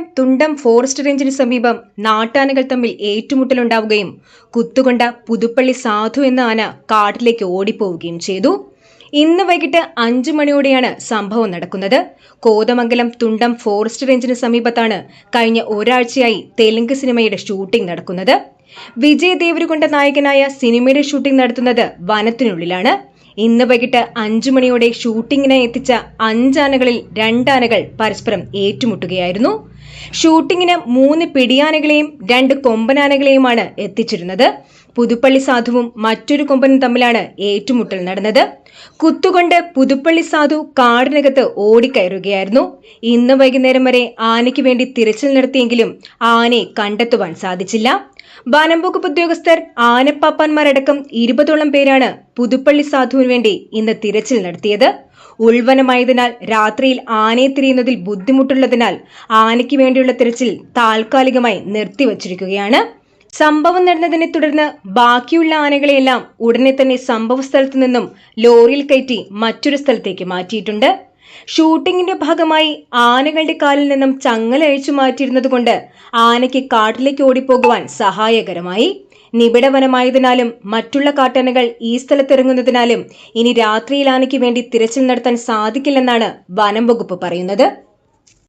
Kothamangalam തുണ്ടം forest റേഞ്ചിന് സമീപം നാട്ടാനകൾ തമ്മിൽ ഏറ്റുമുട്ടലുണ്ടാവുകയും കുത്തുകൊണ്ട പുതുപ്പള്ളി സാധു എന്ന ആന കാട്ടിലേക്ക് ഓടിപ്പോവുകയും ചെയ്തു. ഇന്ന് വൈകിട്ട് അഞ്ചു മണിയോടെയാണ് സംഭവം നടക്കുന്നത്. കോതമംഗലം തുണ്ടം ഫോറസ്റ്റ് റേഞ്ചിന് സമീപത്താണ് കഴിഞ്ഞ ഒരാഴ്ചയായി തെലുങ്ക് സിനിമയുടെ ഷൂട്ടിംഗ് നടക്കുന്നത്. വിജയ് ദേവരുകൊണ്ട നായകനായ സിനിമയുടെ ഷൂട്ടിംഗ് നടത്തുന്നത് വനത്തിനുള്ളിലാണ്. ഇന്ന് വൈകിട്ട് അഞ്ചു മണിയോടെ ഷൂട്ടിങ്ങിനായി എത്തിച്ച അഞ്ചാനകളിൽ രണ്ടാനകൾ പരസ്പരം ഏറ്റുമുട്ടുകയായിരുന്നു. ഷൂട്ടിങ്ങിന് മൂന്ന് പിടിയാനകളെയും രണ്ട് കൊമ്പനാനകളെയുമാണ് എത്തിച്ചിരുന്നത്. പുതുപ്പള്ളി സാധുവും മറ്റൊരു കൊമ്പനും തമ്മിലാണ് ഏറ്റുമുട്ടൽ നടന്നത്. കുത്തുകൊണ്ട് പുതുപ്പള്ളി സാധു കാടിനകത്ത് ഓടിക്കയറുകയായിരുന്നു. ഇന്ന് വൈകുന്നേരം വരെ ആനയ്ക്ക് വേണ്ടി തിരച്ചിൽ നടത്തിയെങ്കിലും ആനയെ കണ്ടെത്തുവാൻ സാധിച്ചില്ല. വനംവകുപ്പ് ഉദ്യോഗസ്ഥർ ആനപ്പാപ്പാന്മാരടക്കം ഇരുപതോളം പേരാണ് പുതുപ്പള്ളി സാധുവിന് വേണ്ടി ഇന്ന് തിരച്ചിൽ നടത്തിയത്. ഉൾവനമായതിനാൽ രാത്രിയിൽ ആനയെ തിരിയുന്നതിൽ ബുദ്ധിമുട്ടുള്ളതിനാൽ ആനയ്ക്ക് വേണ്ടിയുള്ള തിരച്ചിൽ താൽക്കാലികമായി നിർത്തിവച്ചിരിക്കുകയാണ്. സംഭവം നടന്നതിനെ തുടർന്ന് ബാക്കിയുള്ള ആനകളെയെല്ലാം ഉടനെ തന്നെ സംഭവ സ്ഥലത്തു നിന്നും ലോറിയിൽ കയറ്റി മറ്റൊരു സ്ഥലത്തേക്ക് മാറ്റിയിട്ടുണ്ട്. ഷൂട്ടിങ്ങിന്റെ ഭാഗമായി ആനകളുടെ കാലിൽ നിന്നും ചങ്ങല അഴിച്ചു മാറ്റിയിരുന്നതുകൊണ്ട് ആനയ്ക്ക് കാട്ടിലേക്ക് ഓടിപ്പോകുവാൻ സഹായകരമായി. നിബിഡവനമായതിനാലും മറ്റുള്ള കാട്ടാനകൾ ഈ സ്ഥലത്തിറങ്ങുന്നതിനാലും ഇനി രാത്രിയിൽ ആനയ്ക്ക് വേണ്ടി തിരച്ചിൽ നടത്താൻ സാധിക്കില്ലെന്നാണ് വനം വകുപ്പ് പറയുന്നത്.